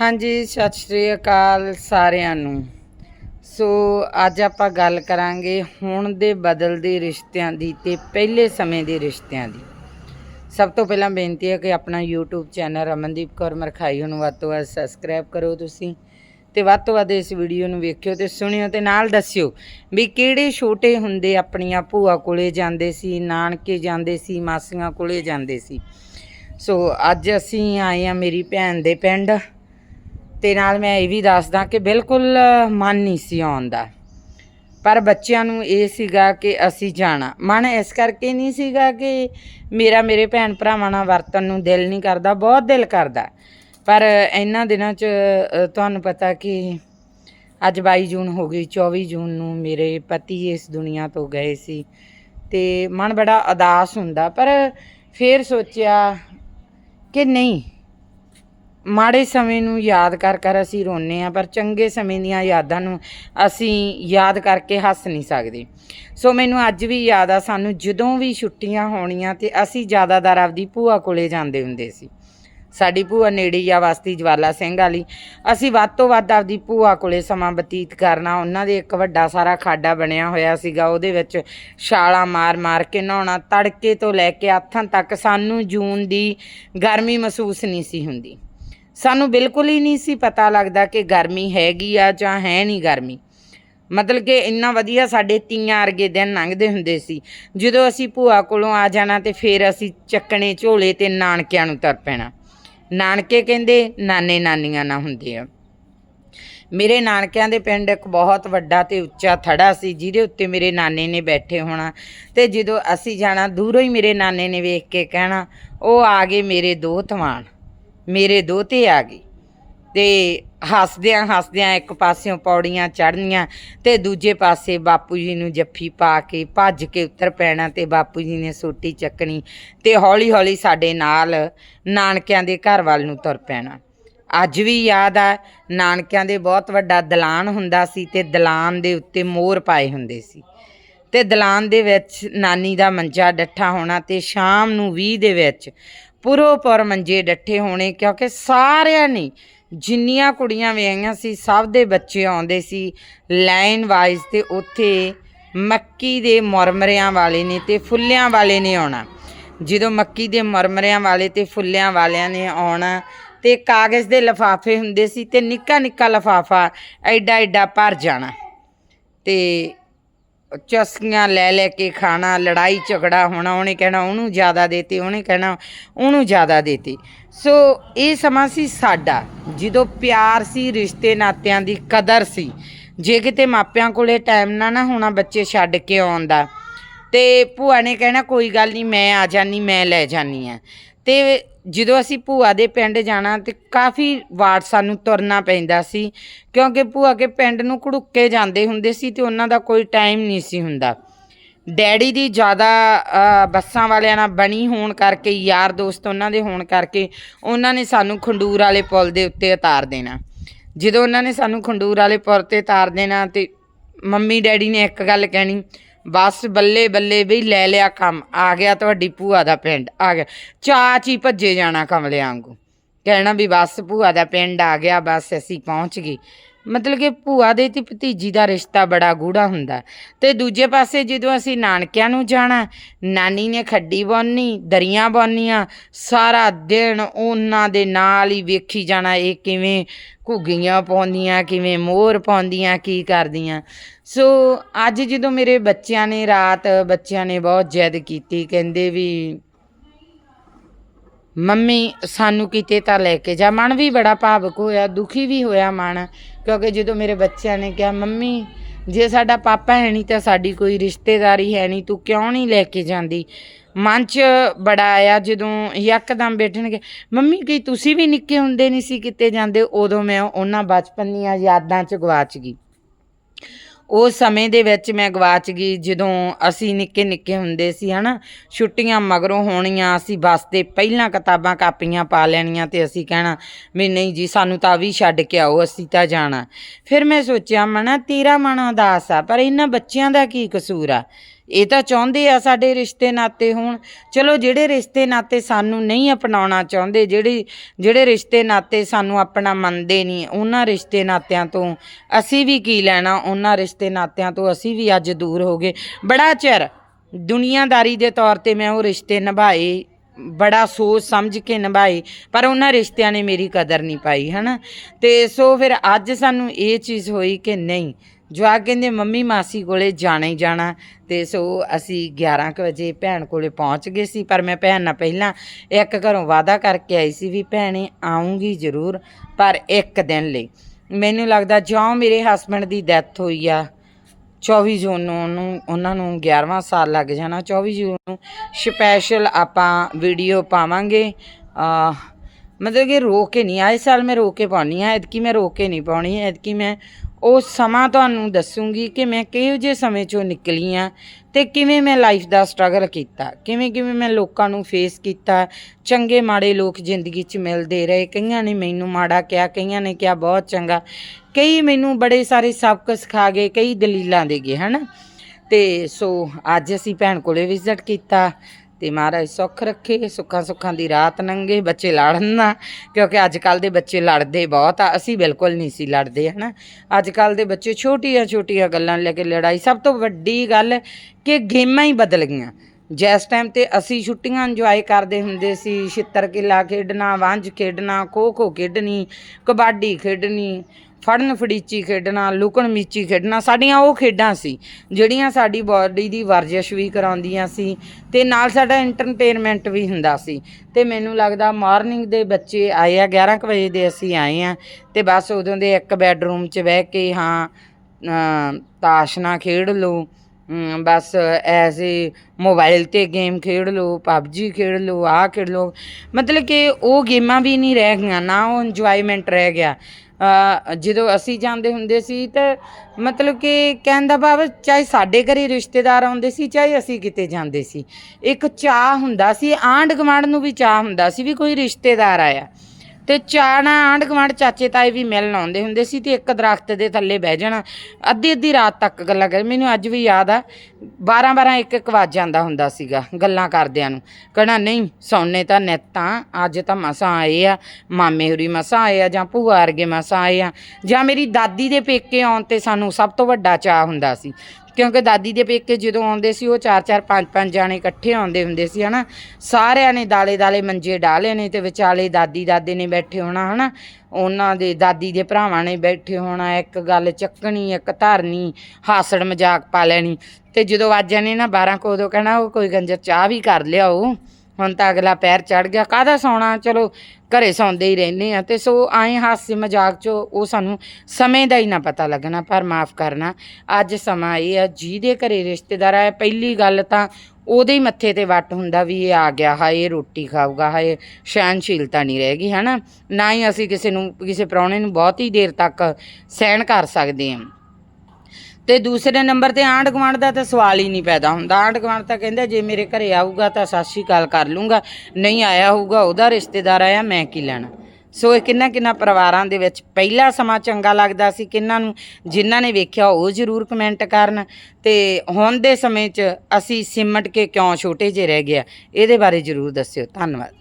ਹਾਂਜੀ, ਸਤਿ ਸ਼੍ਰੀ ਅਕਾਲ ਸਾਰਿਆਂ ਨੂੰ। ਸੋ, ਅੱਜ ਆਪਾਂ ਗੱਲ ਕਰਾਂਗੇ ਹੁਣ ਦੇ ਬਦਲਦੇ ਰਿਸ਼ਤਿਆਂ ਦੀ ਤੇ ਪਹਿਲੇ ਸਮੇਂ ਦੇ ਰਿਸ਼ਤਿਆਂ ਦੀ। ਸਭ ਤੋਂ ਪਹਿਲਾਂ ਬੇਨਤੀ ਹੈ ਕਿ ਆਪਣਾ YouTube ਚੈਨਲ ਰਮਨਦੀਪ ਕੌਰ ਮਰਖਾਈ ਨੂੰ ਵੱਧ ਤੋਂ ਵੱਧ ਸਬਸਕ੍ਰਾਈਬ ਕਰੋ ਤੁਸੀਂ ਤੇ ਵੱਧ ਤੋਂ ਵੱਧ ਇਸ ਵੀਡੀਓ ਨੂੰ ਵੇਖਿਓ ਤੇ ਸੁਣਿਓ ਤੇ ਨਾਲ ਦੱਸਿਓ ਵੀ ਕਿਹੜੇ ਛੋਟੇ ਹੁੰਦੇ ਆਪਣੀਆਂ ਭੂਆ ਕੋਲੇ ਜਾਂਦੇ ਸੀ, ਨਾਨਕੇ ਜਾਂਦੇ ਸੀ, ਮਾਸੀਆਂ ਕੋਲੇ ਜਾਂਦੇ ਸੀ। ਸੋ, ਅੱਜ ਅਸੀਂ ਆਏ ਆ ਮੇਰੀ ਭੈਣ ਦੇ ਪਿੰਡ। ਤੇ ਨਾਲ ਮੈਂ ਇਹ ਵੀ ਦੱਸਦਾ ਕਿ ਬਿਲਕੁਲ ਮਨ ਨਹੀਂ ਸੀ ਆਉਂਦਾ। ਪਰ ਬੱਚਿਆਂ ਨੂੰ ਇਹ ਸੀਗਾ ਕਿ ਅਸੀਂ ਜਾਣਾ। ਮਨ ਇਸ ਕਰਕੇ ਨਹੀਂ ਸੀਗਾ ਕਿ ਮੇਰਾ, ਮੇਰੇ ਭੈਣ ਭਰਾਵਾਂ ਨਾਲ ਵਰਤਨ ਨੂੰ ਦਿਲ ਨਹੀਂ ਕਰਦਾ, ਬਹੁਤ ਦਿਲ ਕਰਦਾ। ਪਰ ਇਹਨਾਂ ਦਿਨਾਂ 'ਚ ਤੁਹਾਨੂੰ ਪਤਾ ਕਿ ਅੱਜ 22 ਜੂਨ ਹੋ ਗਈ 24 ਜੂਨ ਨੂੰ ਮੇਰੇ ਪਤੀ ਇਸ ਦੁਨੀਆ ਤੋਂ ਗਏ ਸੀ ਤੇ ਮਨ ਬੜਾ ਉਦਾਸ ਹੁੰਦਾ। ਪਰ ਫਿਰ ਸੋਚਿਆ ਕਿ ਨਹੀਂ ਮਾੜੇ ਸਮੇਂ ਨੂੰ ਯਾਦ ਕਰ ਕਰ ਅਸੀਂ ਰੋਨੇ ਆ ਪਰ ਚੰਗੇ ਸਮੇਂ ਦੀਆਂ ਯਾਦਾਂ ਨੂੰ ਅਸੀਂ ਯਾਦ ਕਰਕੇ ਹੱਸ ਨਹੀਂ ਸਕਦੇ। ਸੋ ਮੈਨੂੰ ਅੱਜ ਵੀ ਯਾਦ ਆ, ਸਾਨੂੰ ਜਦੋਂ ਵੀ ਛੁੱਟੀਆਂ ਹੋਣੀਆਂ ਤੇ ਅਸੀਂ ਜ਼ਿਆਦਾਤਰ ਆਪਦੀ ਭੂਆ ਕੋਲੇ ਜਾਂਦੇ ਹੁੰਦੇ ਸੀ। ਸਾਡੀ ਭੂਆ ਨੇੜੇ ਆ, ਵਸਤੀ ਜਵਾਲਾ ਸਿੰਘ ਵਾਲੀ। ਅਸੀਂ ਵੱਧ ਤੋਂ ਵੱਧ ਆਪਦੀ ਭੂਆ ਕੋਲੇ ਸਮਾਂ ਬਤੀਤ ਕਰਨਾ, ਉਹਨਾਂ ਦੇ ਇੱਕ ਵੱਡਾ ਸਾਰਾ ਖਾਡਾ ਬਣਿਆ ਹੋਇਆ ਸੀਗਾ, ਉਹਦੇ ਵਿੱਚ ਛਾਲਾਂ ਮਾਰ ਮਾਰ ਕੇ ਨਹਾਉਣਾ, ਤੜਕੇ ਤੋਂ ਲੈ ਕੇ ਆਥਾਂ ਤੱਕ ਸਾਨੂੰ ਜੂਨ ਦੀ ਗਰਮੀ ਮਹਿਸੂਸ ਨਹੀਂ ਸੀ ਹੁੰਦੀ। ਸਾਨੂੰ ਬਿਲਕੁਲ ਹੀ ਨਹੀਂ ਸੀ ਪਤਾ ਲੱਗਦਾ ਕਿ ਗਰਮੀ ਹੈਗੀ ਆ ਜਾਂ ਹੈ ਨਹੀਂ ਗਰਮੀ। ਮਤਲਬ ਕਿ ਇੰਨਾ ਵਧੀਆ ਸਾਡੇ ਤੀਆਂ ਵਰਗੇ ਦਿਨ ਲੰਘਦੇ ਹੁੰਦੇ ਸੀ। ਜਦੋਂ ਅਸੀਂ ਭੂਆ ਕੋਲੋਂ ਆ ਜਾਣਾ ਤੇ ਫਿਰ ਅਸੀਂ ਚੱਕਣੇ ਝੋਲੇ ਤੇ ਨਾਨਕਿਆਂ ਨੂੰ ਤਰ ਪੈਣਾ। ਨਾਨਕੇ ਕਹਿੰਦੇ, ਨਾਨੇ ਨਾਨੀਆਂ ਨਾ ਹੁੰਦੇ ਆ। ਮੇਰੇ ਨਾਨਕਿਆਂ ਦੇ ਪਿੰਡ ਇੱਕ ਬਹੁਤ ਵੱਡਾ ਤੇ ਉੱਚਾ ਥੜਾ ਸੀ, ਜਿਹਦੇ ਉੱਤੇ ਮੇਰੇ ਨਾਨੇ ਨੇ ਬੈਠੇ ਹੋਣਾ। ਤੇ ਜਦੋਂ ਅਸੀਂ ਜਾਣਾ, ਦੂਰੋਂ ਹੀ ਮੇਰੇ ਨਾਨੇ ਨੇ ਵੇਖ ਕੇ ਕਹਿਣਾ, ਉਹ ਆ ਗਏ ਮੇਰੇ ਦੋ ਤਵਾਨ ਮੇਰੇ ਦੋਤੇ ਆ ਗਏ। ਤੇ ਹੱਸਦਿਆਂ ਹੱਸਦਿਆਂ ਇੱਕ ਪਾਸਿਓਂ ਪੌੜੀਆਂ ਚੜ੍ਹਨੀਆਂ ਤੇ ਦੂਜੇ ਪਾਸੇ ਬਾਪੂ ਜੀ ਨੂੰ ਜੱਫੀ ਪਾ ਕੇ ਭੱਜ ਕੇ ਉੱਤਰ ਪੈਣਾ ਤੇ ਬਾਪੂ ਜੀ ਨੇ ਸੋਟੀ ਚੱਕਣੀ ਤੇ ਹੌਲੀ ਹੌਲੀ ਸਾਡੇ ਨਾਲ ਨਾਨਕਿਆਂ ਦੇ ਘਰ ਵੱਲ ਨੂੰ ਤੁਰ ਪੈਣਾ। ਅੱਜ ਵੀ ਯਾਦ ਆ, ਨਾਨਕਿਆਂ ਦੇ ਬਹੁਤ ਵੱਡਾ ਦਲਾਨ ਹੁੰਦਾ ਸੀ ਤੇ ਦਲਾਨ ਦੇ ਉੱਤੇ ਮੋਰ ਪਾਏ ਹੁੰਦੇ ਸੀ। ਤੇ ਦਲਾਨ ਦੇ ਵਿੱਚ ਨਾਨੀ ਦਾ ਮੰਜਾ ਡੱਠਾ ਹੋਣਾ ਤੇ ਸ਼ਾਮ ਨੂੰ 20 ਦੇ ਵਿੱਚ ਪੁਰੋ ਪੁਰ ਮੰਜੇ ਡੱਠੇ ਹੋਣੇ, ਕਿਉਂਕਿ ਸਾਰਿਆਂ ਨੇ ਜਿੰਨੀਆਂ ਕੁੜੀਆਂ ਵਿਆਹੀਆਂ ਸੀ, ਸਭ ਦੇ ਬੱਚੇ ਆਉਂਦੇ ਸੀ। ਲਾਈਨ ਵਾਈਜ਼ ਤੇ ਉੱਥੇ ਮੱਕੀ ਦੇ ਮੁਰਮਰਿਆਂ ਵਾਲੇ ਨੇ ਤੇ ਫੁੱਲਿਆਂ ਵਾਲੇ ਨੇ ਆਉਣਾ। ਜਦੋਂ ਮੱਕੀ ਦੇ ਮੁਰਮਰਿਆਂ ਵਾਲੇ ਤੇ ਫੁੱਲਿਆਂ ਵਾਲਿਆਂ ਨੇ ਆਉਣਾ, ਤੇ ਕਾਗਜ਼ ਦੇ ਲਫਾਫੇ ਹੁੰਦੇ ਸੀ ਤੇ ਨਿੱਕਾ ਨਿੱਕਾ ਲਫਾਫਾ ਐਡਾ ਐਡਾ ਭਰ ਜਾਣਾ। ਤੇ ਚਸਕੀਆਂ ਲੈ ਲੈ ਕੇ ਖਾਣਾ, ਲੜਾਈ ਝਗੜਾ ਹੋਣਾ, ਉਹਨੇ ਕਹਿਣਾ ਉਹਨੂੰ ਜ਼ਿਆਦਾ ਦੇਤੀ, ਉਹਨੇ ਕਹਿਣਾ ਉਹਨੂੰ ਜ਼ਿਆਦਾ ਦੇਤੀ। ਸੋ ਇਹ ਸਮਾਂ ਸੀ ਸਾਡਾ, ਜਦੋਂ ਪਿਆਰ ਸੀ ਰਿਸ਼ਤੇ ਨਾਤਿਆਂ ਦੀ ਕਦਰ ਸੀ। ਜੇ ਕਿਤੇ ਮਾਪਿਆਂ ਕੋਲੇ ਟਾਈਮ ਨਾ ਨਾ ਹੋਣਾ ਬੱਚੇ ਛੱਡ ਕੇ ਆਉਣ ਦਾ, ਤੇ ਭੂਆ ਨੇ ਕਹਿਣਾ, ਕੋਈ ਗੱਲ ਨਹੀਂ ਮੈਂ ਆ ਜਾਨੀ ਮੈਂ ਲੈ ਜਾਨੀ ਆ ਤੇ ਜਦੋਂ ਅਸੀਂ ਭੂਆ ਦੇ ਪਿੰਡ ਜਾਣਾ ਤੇ ਕਾਫੀ ਵਾਰ ਸਾਨੂੰ ਤੁਰਨਾ ਪੈਂਦਾ ਸੀ, ਕਿਉਂਕਿ ਭੂਆ ਕੇ ਪਿੰਡ ਨੂੰ ਘੜੁੱਕੇ ਜਾਂਦੇ ਹੁੰਦੇ ਸੀ ਤੇ ਉਹਨਾਂ ਦਾ ਕੋਈ ਟਾਈਮ ਨਹੀਂ ਸੀ ਹੁੰਦਾ। ਡੈਡੀ ਦੀ ਜ਼ਿਆਦਾ ਬੱਸਾਂ ਵਾਲਿਆਂ ਨਾਲ ਬਣੀ ਹੋਣ ਕਰਕੇ, ਯਾਰ ਦੋਸਤ ਉਹਨਾਂ ਦੇ ਹੋਣ ਕਰਕੇ ਉਹਨਾਂ ਨੇ ਸਾਨੂੰ ਖੰਡੂਰ ਵਾਲੇ ਪੁਲ ਦੇ ਉੱਤੇ ਉਤਾਰ ਦੇਣਾ। ਜਦੋਂ ਉਹਨਾਂ ਨੇ ਸਾਨੂੰ ਖੰਡੂਰ ਵਾਲੇ ਪੁਲ ਤੇ ਉਤਾਰ ਦੇਣਾ ਤੇ ਮੰਮੀ ਡੈਡੀ ਨੇ ਇੱਕ ਗੱਲ ਕਹਿਣੀ ਬਸ ਬੱਲੇ ਬੱਲੇ ਬਈ ਲੈ ਲਿਆ ਕੰਮ। ਆ ਗਿਆ ਤੁਹਾਡੀ ਭੂਆ ਦਾ ਪਿੰਡ। ਆ ਗਿਆ। ਚਾਚ ਹੀ ਭੱਜੇ ਜਾਣਾ ਕਮਲਿਆਂ ਵਾਂਗੂ। ਕਹਿਣਾ ਵੀ ਬਸ ਭੂਆ ਦਾ ਪਿੰਡ ਆ ਗਿਆ, ਬਸ ਅਸੀਂ ਪਹੁੰਚ ਗਏ। ਮਤਲਬ ਕਿ ਭੂਆ ਦੇ ਤੇ ਭਤੀਜੀ ਦਾ ਰਿਸ਼ਤਾ ਬੜਾ ਗੂੜਾ ਹੁੰਦਾ ਤੇ ਦੂਜੇ ਪਾਸੇ ਜਦੋਂ ਅਸੀਂ ਨਾਨਕਿਆਂ ਨੂੰ ਜਾਣਾ, ਨਾਨੀ ਨੇ ਖੱਡੀ ਬੋਨੀ ਦਰੀਆਂ ਬੋਨੀਆਂ ਸਾਰਾ ਦਿਨ ਉਹਨਾਂ ਦੇ ਨਾਲ ਹੀ ਵੇਖੀ ਜਾਣਾ, ਇਹ ਕਿਵੇਂ ਘੁੱਗੀਆਂ ਪਾਉਂਦੀਆਂ, ਕਿਵੇਂ ਮੋਰ ਪਾਉਂਦੀਆਂ, ਕੀ ਕਰਦੀਆਂ। ਸੋ ਅੱਜ ਜਦੋਂ ਮੇਰੇ ਬੱਚਿਆਂ ਨੇ ਰਾਤ, ਬੱਚਿਆਂ ਨੇ ਬਹੁਤ ਜਿੱਦ ਕੀਤੀ, ਕਹਿੰਦੇ ਵੀ ਮੰਮੀ, ਸਾਨੂੰ ਕਿਤੇ ਤਾਂ ਲੈ ਕੇ ਜਾ। ਮਨ ਵੀ ਬੜਾ ਭਾਵੁਕ ਹੋਇਆ, ਦੁਖੀ ਵੀ ਹੋਇਆ ਮਨ, ਕਿਉਂਕਿ ਜਦੋਂ ਮੇਰੇ ਬੱਚਿਆਂ ਨੇ ਕਿਹਾ, ਮੰਮੀ, ਜੇ ਸਾਡਾ ਪਾਪਾ ਹੈ ਨਹੀਂ ਤਾਂ ਸਾਡੀ ਕੋਈ ਰਿਸ਼ਤੇਦਾਰੀ ਹੈ ਨਹੀਂ, ਤੂੰ ਕਿਉਂ ਨਹੀਂ ਲੈ ਕੇ ਜਾਂਦੀ? ਮਨ 'ਚ ਬੜਾ ਆਇਆ ਜਦੋਂ ਯਕਦਮ ਬੈਠਣਗੇ, ਮੰਮੀ, ਕੀ ਤੁਸੀਂ ਵੀ ਨਿੱਕੇ ਹੁੰਦੇ ਨਹੀਂ ਸੀ ਕਿਤੇ ਜਾਂਦੇ? ਉਦੋਂ ਮੈਂ ਉਹਨਾਂ ਬਚਪਨ ਦੀਆਂ ਯਾਦਾਂ 'ਚ ਗਵਾਚ ਗਈ। ਉਸ ਸਮੇਂ ਦੇ ਵਿੱਚ ਮੈਂ ਗਵਾਚ ਗਈ ਜਦੋਂ ਅਸੀਂ ਨਿੱਕੇ ਨਿੱਕੇ ਹੁੰਦੇ ਸੀ, ਹਨਾ? ਛੁੱਟੀਆਂ ਮਗਰੋਂ ਹੋਣੀਆਂ, ਅਸੀਂ ਬੱਸ ਤੇ ਪਹਿਲਾਂ ਕਿਤਾਬਾਂ ਕਾਪੀਆਂ ਪਾ ਲੈਣੀਆਂ ਤੇ ਅਸੀਂ ਕਹਿਣਾ, ਵੀ ਨਹੀਂ ਜੀ, ਸਾਨੂੰ ਤਾਂ ਵੀ ਛੱਡ ਕੇ ਆਓ, ਅਸੀਂ ਤਾਂ ਜਾਣਾ। ਫਿਰ ਮੈਂ ਸੋਚਿਆ ਮਨਾ ਤੇਰਾ ਮਨ ਉਦਾਸ ਆ, ਪਰ ਇਹਨਾਂ ਬੱਚਿਆਂ ਦਾ ਕੀ ਕਸੂਰ ਆ? ਇਹ ਤਾਂ ਚਾਹੁੰਦੇ ਆ ਸਾਡੇ ਰਿਸ਼ਤੇ ਨਾਤੇ ਹੋਣ। ਚਲੋ ਜਿਹੜੇ ਰਿਸ਼ਤੇ ਨਾਤੇ ਸਾਨੂੰ ਨਹੀਂ ਅਪਣਾਉਣਾ ਚਾਹੁੰਦੇ, ਜਿਹੜੇ ਜਿਹੜੇ ਰਿਸ਼ਤੇ ਨਾਤੇ ਸਾਨੂੰ ਆਪਣਾ ਮੰਨਦੇ ਨਹੀਂ, ਉਹਨਾਂ ਰਿਸ਼ਤੇ ਨਾਤਿਆਂ ਤੋਂ ਅਸੀਂ ਵੀ ਕੀ ਲੈਣਾ, ਉਹਨਾਂ ਰਿਸ਼ਤੇ ਨਾਤਿਆਂ ਤੋਂ ਅਸੀਂ ਵੀ ਅੱਜ ਦੂਰ ਹੋ ਗਏ। ਬੜਾ ਚਿਰ ਦੁਨੀਆਦਾਰੀ ਦੇ ਤੌਰ ਤੇ ਮੈਂ ਉਹ ਰਿਸ਼ਤੇ ਨਿਭਾਏ, ਬੜਾ ਸੋਚ ਸਮਝ ਕੇ ਨਿਭਾਏ, ਪਰ ਉਹਨਾਂ ਰਿਸ਼ਤਿਆਂ ਨੇ ਮੇਰੀ ਕਦਰ ਨਹੀਂ ਪਾਈ, ਹਨਾ? ਤੇ ਸੋ ਫਿਰ ਅੱਜ ਸਾਨੂੰ ਇਹ ਚੀਜ਼ ਹੋਈ ਕਿ ਨਹੀਂ ਜਵਾਕ ਕਹਿੰਦੇ, ਮੰਮੀ ਮਾਸੀ ਕੋਲੇ ਜਾਣਾ ਹੀ ਜਾਣਾ। ਤੇ ਸੋ ਅਸੀਂ 11 ਕੁ ਵਜੇ ਭੈਣ ਕੋਲੇ ਪਹੁੰਚ ਗਏ ਸੀ, ਪਰ ਮੈਂ ਭੈਣ ਨਾਲ ਪਹਿਲਾਂ ਇੱਕ ਘਰੋਂ ਵਾਅਦਾ ਕਰਕੇ ਆਈ ਸੀ ਵੀ ਭੈਣੇ ਆਉਂਗੀ ਜ਼ਰੂਰ, ਪਰ ਇੱਕ ਦਿਨ ਲਈ। ਮੈਨੂੰ ਲੱਗਦਾ ਜਿਉਂ ਮੇਰੇ ਹਸਬੰਡ ਦੀ ਡੈਥ ਹੋਈ ਆ 24 ਜੂਨ ਨੂੰ ਉਹਨੂੰ, ਉਹਨਾਂ ਨੂੰ 11ਵਾਂ ਸਾਲ ਲੱਗ ਜਾਣਾ 24 ਜੂਨ ਨੂੰ ਸਪੈਸ਼ਲ ਆਪਾਂ ਵੀਡੀਓ ਪਾਵਾਂਗੇ। ਆ ਮਤਲਬ ਕਿ ਰੋ ਕੇ ਨਹੀਂ, ਆਏ ਸਾਲ ਮੈਂ ਰੋ ਕੇ ਪਾਉਣੀ ਆ ਐਤਕੀ ਮੈਂ ਰੋ ਕੇ ਨਹੀਂ ਪਾਉਣੀ, ਐਤਕੀ ਮੈਂ ਉਹ ਸਮਾਂ ਤੁਹਾਨੂੰ ਦੱਸੂਗੀ ਕਿ ਮੈਂ ਕਿਹੋ ਜਿਹੇ ਸਮੇਂ ਚੋਂ ਨਿਕਲੀ ਆ ਤੇ ਕਿਵੇਂ ਮੈਂ ਲਾਈਫ ਦਾ ਸਟਰਗਲ ਕੀਤਾ, ਕਿਵੇਂ ਕਿਵੇਂ ਮੈਂ ਲੋਕਾਂ ਨੂੰ ਫੇਸ ਕੀਤਾ, ਚੰਗੇ ਮਾੜੇ ਲੋਕ ਜ਼ਿੰਦਗੀ 'ਚ ਮਿਲਦੇ ਰਹੇ, ਕਈਆਂ ਨੇ ਮੈਨੂੰ ਮਾੜਾ ਕਿਹਾ, ਕਈਆਂ ਨੇ ਕਿਹਾ ਬਹੁਤ ਚੰਗਾ, ਕਈ ਮੈਨੂੰ ਬੜੇ ਸਾਰੇ ਸਬਕ ਸਿਖਾ ਗਏ, ਕਈ ਦਲੀਲਾਂ ਦੇ ਗਏ, ਹਨਾ? ਤੇ ਸੋ ਅੱਜ ਅਸੀਂ ਭੈਣ ਕੋਲੇ ਵਿਜ਼ਿਟ ਕੀਤਾ ਤੇ ਮਹਾਰਾਜ ਸੁੱਖ ਰੱਖੇ, ਸੁੱਖਾਂ ਸੁੱਖਾਂ ਦੀ ਰਾਤ ਲੰਘੇ ਬੱਚੇ ਲੜਨ ਨਾ, ਕਿਉਂਕਿ ਅੱਜ ਕੱਲ ਦੇ ਬੱਚੇ ਲੜਦੇ ਬਹੁਤ ਆ, ਅਸੀਂ ਬਿਲਕੁਲ ਨਹੀਂ ਸੀ ਲੜਦੇ, ਹਨਾ? ਅੱਜ ਕੱਲ ਦੇ ਬੱਚੇ ਛੋਟੀਆਂ ਛੋਟੀਆਂ ਗੱਲਾਂ ਲੈ ਕੇ ਲੜਾਈ, ਸਭ ਤੋਂ ਵੱਡੀ ਗੱਲ ਕਿ ਗੇਮਾਂ ਹੀ ਬਦਲ ਗਈਆਂ। ਜਿਸ ਟਾਈਮ ਤੇ ਅਸੀਂ ਛੁੱਟੀਆਂ ਇੰਜੋਏ ਕਰਦੇ ਹੁੰਦੇ ਸੀ, ਛਿੱਤਰ ਕਿਲਾ ਖੇਡਣਾ, ਵਾਂਝ ਖੇਡਣਾ, ਖੋ ਖੋ ਖੇਡਣੀ, ਕਬੱਡੀ ਖੇਡਣੀ, ਫੜਨ ਫੜੀਚੀ ਖੇਡਣਾ, ਲੁਕਣ ਮੀਚੀ ਖੇਡਣਾ, ਸਾਡੀਆਂ ਉਹ ਖੇਡਾਂ ਸੀ, ਜਿਹੜੀਆਂ ਸਾਡੀ ਬਾਡੀ ਦੀ ਵਰਜਿਸ਼ ਵੀ ਕਰਾਉਂਦੀਆਂ ਸੀ ਤੇ ਨਾਲ ਸਾਡਾ ਐਂਟਰਟੇਨਮੈਂਟ ਵੀ ਹੁੰਦਾ ਸੀ। ਤੇ ਮੈਨੂੰ ਲੱਗਦਾ ਮਾਰਨਿੰਗ ਦੇ ਬੱਚੇ ਆਏ ਆ 11 ਕੁ ਵਜੇ ਦੇ ਅਸੀਂ ਆਏ ਆ ਤੇ ਬਸ ਉਦੋਂ ਦੇ ਇੱਕ ਬੈੱਡਰੂਮ 'ਚ ਬਹਿ ਕੇ ਹਾਂ ਅਮ ਤਾਸ਼ ਨਾ ਖੇਡ ਲਓ ਬਸ ਐਸੇ ਮੋਬਾਈਲ ਤੇ ਗੇਮ ਖੇਡ ਲਓ ਪਬਜੀ ਖੇਡ ਲਓ, ਆਹ ਖੇਡ ਲਓ। ਮਤਲਬ ਕਿ ਉਹ ਗੇਮਾਂ ਵੀ ਨਹੀਂ ਰਹਿ ਗਈਆਂ, ਨਾ ਉਹ ਇੰਜੋਇਮੈਂਟ ਰਹਿ ਗਿਆ। ਜਦੋਂ ਅਸੀਂ ਜਾਂਦੇ ਹੁੰਦੇ ਸੀ ਤਾਂ ਮਤਲਬ ਕਿ ਕਹਿਣ ਦਾ ਭਾਵ ਚਾਹੇ ਸਾਡੇ ਘਰੇ ਰਿਸ਼ਤੇਦਾਰ ਆਉਂਦੇ ਸੀ, ਚਾਹੇ ਅਸੀਂ ਕਿਤੇ ਜਾਂਦੇ ਸੀ। ਇੱਕ ਚਾਹ ਹੁੰਦਾ ਸੀ ਆਂਢ ਗੁਆਂਢ ਨੂੰ ਵੀ ਚਾਹ ਹੁੰਦਾ ਸੀ ਵੀ ਕੋਈ ਰਿਸ਼ਤੇਦਾਰ ਆਇਆ। ਤੇ ਚਾਹ ਨਾਲ ਆਂਢ ਗੁਆਂਢ ਚਾਚੇ ਤਾਏ ਵੀ ਮਿਲਣ ਆਉਂਦੇ ਹੁੰਦੇ ਸੀ ਤੇ ਇੱਕ ਦਰਖਤ ਦੇ ਥੱਲੇ ਬਹਿ ਜਾਣਾ। ਅੱਧੀ ਅੱਧੀ ਰਾਤ ਤੱਕ ਗੱਲਾਂ ਕਰ, ਮੈਨੂੰ ਅੱਜ ਵੀ ਯਾਦ ਆ 12 12 ਇੱਕ ਇੱਕ ਵੱਜ ਜਾਂਦਾ ਹੁੰਦਾ ਸੀਗਾ ਗੱਲਾਂ ਕਰਦਿਆਂ ਨੂੰ। ਕਹਣਾ, ਨਹੀਂ ਸੌਣੇ ਤਾਂ ਨਿੱਤਾਂ ਅੱਜ ਤਾਂ ਮਸਾਂ ਆਏ ਆ, ਮਾਮੇ ਹੁਰੀ ਮਸਾਂ ਆਏ ਆ ਜਾਂ ਭੂਆ ਵਰਗੇ ਮਸਾਂ ਆਏ ਆ, ਜਾਂ ਮੇਰੀ ਦਾਦੀ ਦੇ ਪੇਕੇ ਆਉਣ ਤੇ ਸਾਨੂੰ ਸਭ ਤੋਂ ਵੱਡਾ ਚਾਹ ਹੁੰਦਾ ਸੀ। ਕਿਉਂਕਿ ਦਾਦੀ ਦੇ ਪੇਕੇ ਜਦੋਂ ਆਉਂਦੇ ਸੀ, ਉਹ ਚਾਰ ਚਾਰ, ਪੰਜ ਪੰਜ ਜਾਣੇ ਇਕੱਠੇ ਆਉਂਦੇ ਹੁੰਦੇ ਸੀ, ਹਨਾ। ਸਾਰਿਆਂ ਨੇ ਦਾਲੇ ਦਾਲੇ ਮੰਜੇ ਡਾਲੇ ਲੈਣੇ ਤੇ ਵਿਚਾਲੇ ਦਾਦੀ ਦਾਦੇ ਨੇ ਬੈਠੇ ਹੋਣਾ, ਹਨਾ। ਉਹਨਾਂ ਦੇ ਦਾਦੀ ਦੇ ਭਰਾਵਾਂ ਨੇ ਬੈਠੇ ਹੋਣਾ, ਇੱਕ ਗੱਲ ਚੱਕਣੀ, ਇੱਕ ਧਰਨੀ, ਹਾਸੜ ਮਜ਼ਾਕ ਪਾ ਲੈਣੀ। ਤੇ ਜਦੋਂ ਅੱਜ ਨੇ ਨਾ 12 ਕੋ ਉਦੋਂ ਕਹਿਣਾ, ਉਹ ਕੋਈ ਗੰਜਰ ਚਾਹ ਵੀ ਕਰ ਲਿਆਓ। ਹੁਣ ਤਾਂ ਅਗਲਾ ਪੈਰ ਚੜ ਗਿਆ, ਕਾਹਦਾ ਸੌਣਾ? ਚਲੋ, ਘਰੇ ਸੌਂਦੇ ਹੀ ਰਹਿੰਦੇ ਆ ਤੇ ਸੋ ਐਂ ਹਾਸੇ ਮਜ਼ਾਕ ਚ ਉਹ ਸਾਨੂੰ ਸਮੇਂ ਦਾ ਹੀ ਨਾ ਪਤਾ ਲੱਗਣਾ, ਪਰ ਮਾਫ ਕਰਨਾ, ਅੱਜ ਸਮਾਂ ਇਹ ਆ, ਜਿਹਦੇ ਘਰੇ ਰਿਸ਼ਤੇਦਾਰ ਆਏ ਪਹਿਲੀ ਗੱਲ ਤਾਂ ਉਹਦੇ ਹੀ ਮੱਥੇ ਤੇ ਵੱਟ ਹੁੰਦਾ ਵੀ ਇਹ ਆ ਗਿਆ, ਹਾਏ ਇਹ ਰੋਟੀ ਖਾਊਗਾ, ਹਾਏ ਸਹਿਣਸ਼ੀਲਤਾ ਨਹੀਂ ਰਹਿ ਗਈ, ਹਨਾ? ਨਾ ਹੀ ਅਸੀਂ ਕਿਸੇ ਨੂੰ, ਕਿਸੇ ਪ੍ਰਾਹੁਣੇ ਨੂੰ ਬਹੁਤ ਹੀ ਦੇਰ ਤੱਕ ਸਹਿਣ ਕਰ ਸਕਦੇ ਹਾਂ। ਤੇ ਦੂਸਰੇ ਨੰਬਰ ਤੇ ਆਂਢ ਗੁਆਂਢ ਦਾ ਤਾਂ ਸਵਾਲ ਹੀ ਨਹੀਂ ਪੈਦਾ ਹੁੰਦਾ। ਆਂਢ ਗੁਆਂਢ ਤਾਂ ਕਹਿੰਦਾ ਜੇ ਮੇਰੇ ਘਰੇ ਆਊਗਾ ਤਾਂ ਸਤਿ ਸ਼੍ਰੀ ਅਕਾਲ ਕਰ ਲੂੰਗਾ, ਨਹੀਂ ਆਇਆ ਹੋਊਗਾ ਉਹਦਾ ਰਿਸ਼ਤੇਦਾਰ ਆਇਆ, ਮੈਂ ਕੀ ਲੈਣਾ? ਸੋ ਇਹ ਕਿੰਨਾ ਕਿੰਨਾ ਪਰਿਵਾਰਾਂ ਦੇ ਵਿੱਚ ਪਹਿਲਾ ਸਮਾਂ ਚੰਗਾ ਲੱਗਦਾ ਸੀ, ਕਿੰਨਾਂ ਨੂੰ ਜਿਨ੍ਹਾਂ ਨੇ ਵੇਖਿਆ ਉਹ ਜ਼ਰੂਰ ਕਮੈਂਟ ਕਰਨ। ਤੇ ਹੁਣ ਦੇ ਸਮੇਂ 'ਚ ਅਸੀਂ ਸਿਮਟ ਕੇ ਕਿਉਂ ਛੋਟੇ ਜਿਹੇ ਰਹਿ ਗਿਆ ਇਹਦੇ ਬਾਰੇ ਜ਼ਰੂਰ ਦੱਸਿਓ। ਧੰਨਵਾਦ।